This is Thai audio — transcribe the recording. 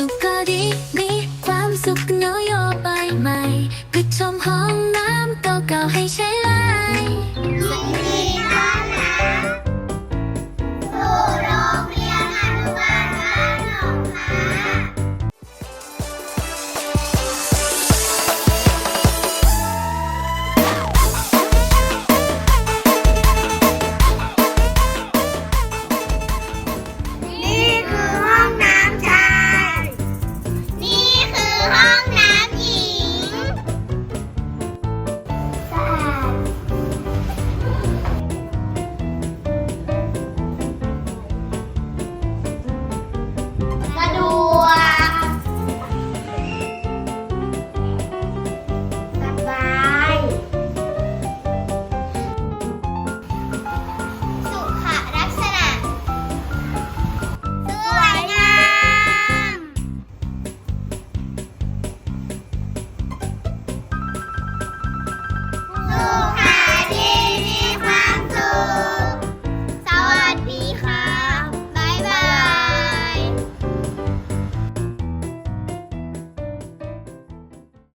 สุขก็ดีมีความสุขน้โยบายใหม่ปิชมห้องน้ำเก่าๆให้ใช้